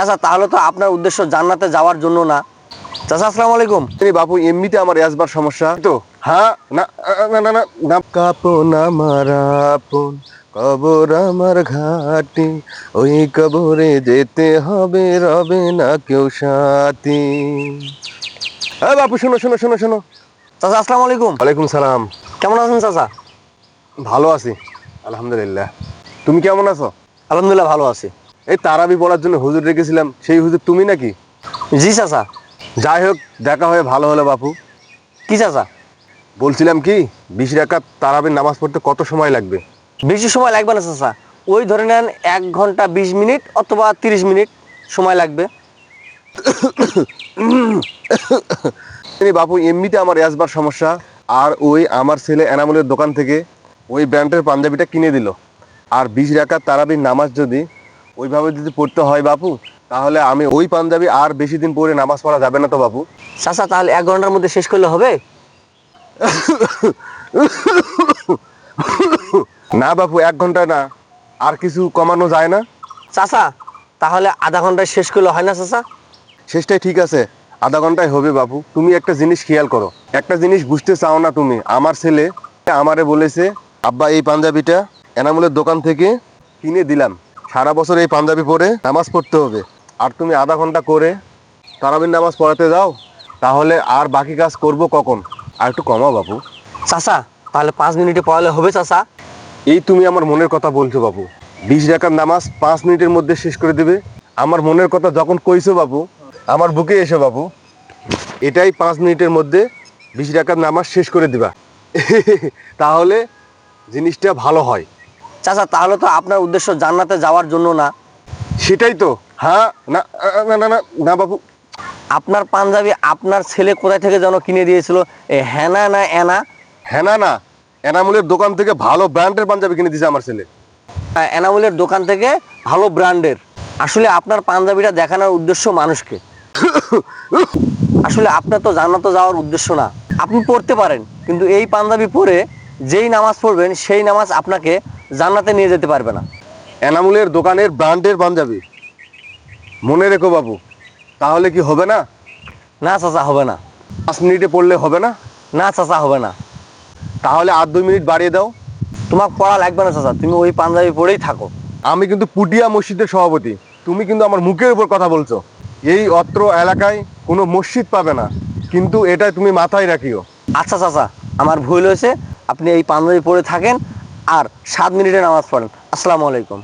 চাচা তাহলে তো আপনার উদ্দেশ্য জান্নাতে যাওয়ার জন্য না। চাচা আসসালামু আলাইকুম। এই বাপু এমনিতে আমার আসবার সমস্যা। তো? হ্যাঁ। না না না না না। কাপন আমার আপন কবর আমার ঘাটি। ওই কবরে যেতে হবে রবে না কেউ সাথী। হ্যাঁ বাপু শোনো শোনো শোনো শোনো। চাচা আসসালামু আলাইকুম। ওয়ালাইকুম সালাম। কেমন আছেন চাচা? ভালো আছি। আলহামদুলিল্লাহ। তুমি কেমন আছো? আলহামদুলিল্লাহ ভালো আছি। এই তারাবি পড়ার জন্য হুজুর রেখেছিলাম সেই হুজুর তুমি নাকি? জি চাচা। যাই হোক দেখা হয়ে ভালো হলো বাপু। কি চাচা? বলছিলাম কি বিশ রাকাত তারাবির নামাজ পড়তে কত সময় লাগবে? বেশি সময় লাগবে না চাচা। ওই ধরে নেন এক ঘণ্টা বিশ মিনিট অথবা তিরিশ মিনিট সময় লাগবে। বাপু এমনিতে আমার আসবার সমস্যা আর ওই আমার ছেলে এনামুলের দোকান থেকে ওই ব্র্যান্ডের পাঞ্জাবিটা কিনে দিল। আর বিশ রাকাত তারাবির নামাজ যদি ওইভাবে যদি পড়তে হয় বাপু তাহলে আমি ওই পাঞ্জাবি আর বেশি দিন পরে নামাজ পড়া যাবে না তো বাপু। চাচা তাহলে এক ঘণ্টার মধ্যে শেষ করলে হবে? না বাপু এক ঘণ্টা না। আর কিছু কমানো যায় না। চাচা তাহলে আধা ঘন্টায় শেষ করলে হয় না চাচা? শেষটাই ঠিক আছে। আধা ঘন্টায় হবে বাপু। তুমি একটা জিনিস খেয়াল করো। একটা জিনিস বুঝতে চাও না তুমি। আমার ছেলে আমারে বলেছে আব্বা এই পাঞ্জাবিটা এনামুলের দোকান থেকে কিনে দিলাম। সারা বছর এই পাঞ্জাবি পরে নামাজ পড়তে হবে। আর তুমি আধা ঘণ্টা করে তারাবির নামাজ পড়াতে যাও তাহলে আর বাকি কাজ করব কখন? আর একটু কমাও বাবু। চাচা তাহলে পাঁচ মিনিটে পড়ালে হবে চাচা। এই তুমি আমার মনের কথা বলছো বাবু। বিশ রাকার নামাজ পাঁচ মিনিটের মধ্যে শেষ করে দিবে। আমার মনের কথা যখন কইছো বাবু আমার বুকে এসো বাবু। এটাই পাঁচ মিনিটের মধ্যে বিশ রাকার নামাজ শেষ করে দিবা। তাহলে জিনিসটা ভালো হয়। চাচা তাহলে তো আপনার উদ্দেশ্য জান্নাতে যাওয়ার জন্য না। সেটাই তো। হ্যাঁ না না না না বাবু। আপনার পাঞ্জাবি আপনার ছেলে কোথায় থেকে যেন কিনে দিয়েছিল? এ হ্যানা না এনা? হ্যাঁ না। এনামুলের দোকান থেকে ভালো ব্র্যান্ডের পাঞ্জাবি কিনে দিয়েছে আমার ছেলে। এনামুলের দোকান থেকে ভালো ব্র্যান্ডের। আসলে আপনার পাঞ্জাবিটা দেখানোর উদ্দেশ্য মানুষকে। আসলে আপনার তো জান্নাতে যাওয়ার উদ্দেশ্য না। আপনি পড়তে পারেন কিন্তু এই পাঞ্জাবি পরে যেই নামাজ পড়বেন সেই নামাজ আপনাকে জান্নাতে নিয়ে যেতে পারবে না। এনামুলের দোকানের ব্র্যান্ডের পাঞ্জাবি। মনে রেখো বাবু তাহলে কি হবে না? না চাচা হবে না। পাঁচ মিনিটে পড়লে হবে না? না চাচা হবে না। তাহলে আর দুই মিনিট বাড়িয়ে দাও। তোমার পড়া লাগবে না চাচা তুমি ওই পাঞ্জাবি পরেই থাকো। আমি কিন্তু পুটিয়া মসজিদের সভাপতি। তুমি কিন্তু আমার মুখের উপর কথা বলছো। এই অত্র এলাকায় কোনো মসজিদ পাবে না। কিন্তু এটা তুমি মাথায় রাখিও। আচ্ছা চাচা আমার ভুল হয়েছে। আপনি এই পাঞ্জাবি পরে থাকেন আর সাত মিনিটে নামাজ পড়েন। আসসালামু আলাইকুম।